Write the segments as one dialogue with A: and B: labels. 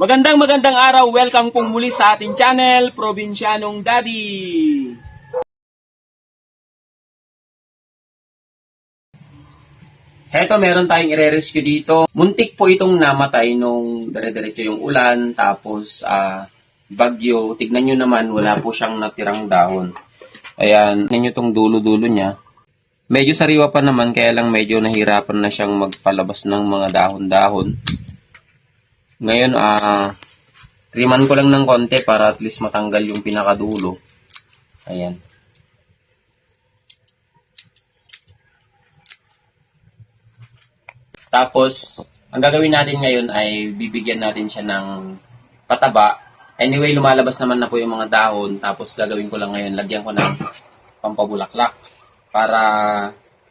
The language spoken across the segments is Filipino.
A: Magandang magandang araw, welcome pong muli sa ating channel, Provincianong Daddy. Heto, meron tayong ire-rescue dito. Muntik po itong namatay nung dire-diretso yung ulan, tapos ah, bagyo. Tignan nyo naman, wala po siyang natirang dahon. Ayan, tignan nyo tong dulo-dulo niya. Medyo sariwa pa naman, kaya lang medyo nahirapan na siyang magpalabas ng mga dahon-dahon. Ngayon, ah, triman ko lang ng konti para at least matanggal yung pinakadulo. Ayan. Tapos, ang gagawin natin ngayon ay bibigyan natin siya ng pataba. Anyway, lumalabas naman na po yung mga dahon. Tapos, gagawin ko lang ngayon, lagyan ko ng pampabulaklak para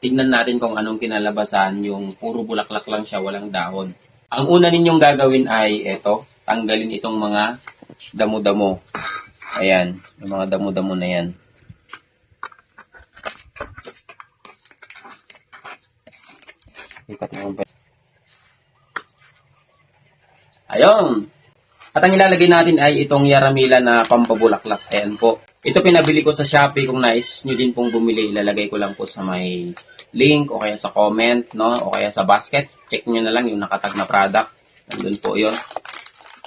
A: tignan natin kung anong kinalabasan. Yung puro bulaklak lang siya, walang dahon. Ang una ninyong gagawin ay eto, tanggalin itong mga damo-damo. Ayan, yung mga damo-damo na yan. Ikat mo? Ayun! At ang ilalagay natin ay itong yaramila na pampabulaklak. Ayan po. Ito pinabili ko sa Shopee. Kung nais nyo din pong bumili, ilalagay ko lang po sa may link o kaya sa comment, no? O kaya sa basket. Check nyo na lang yung nakatag na product. Nandun po yun.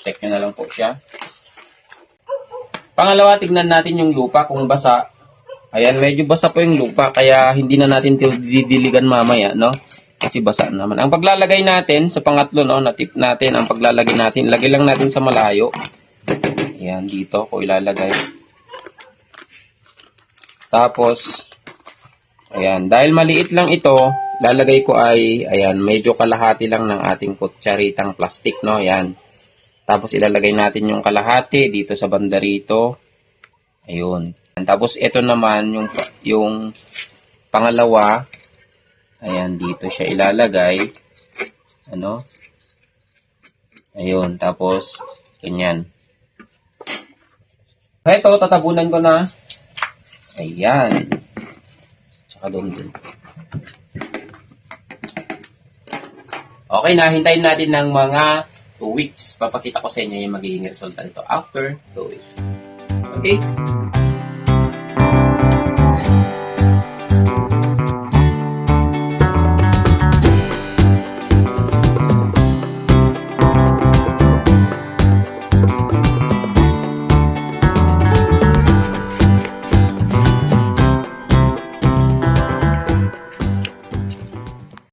A: Check nyo na lang po siya. Pangalawa, tignan natin yung lupa kung basa. Ayan, medyo basa po yung lupa kaya hindi na natin didiligan mamaya, no? Kasi basa naman. Ang paglalagay natin sa pangatlo, no, na tip natin, ang paglalagay natin, lagay lang natin sa malayo. Ayan, dito ko ilalagay. Tapos, ayan, dahil maliit lang ito, lalagay ko ay, ayan, medyo kalahati lang ng ating kutsaritang plastic, no, ayan. Tapos ilalagay natin yung kalahati dito sa banda rito. Ayun. Tapos ito naman yung yung pangalawa. Ayan, dito siya ilalagay. Ano? Ayun, tapos ganyan. Ito, tatabunan ko na. Ayan. Tsaka doon din. Okay na, hintayin natin ng mga 2 weeks. Papakita ko sa inyo yung magiging resulta nito after 2 weeks. Okay?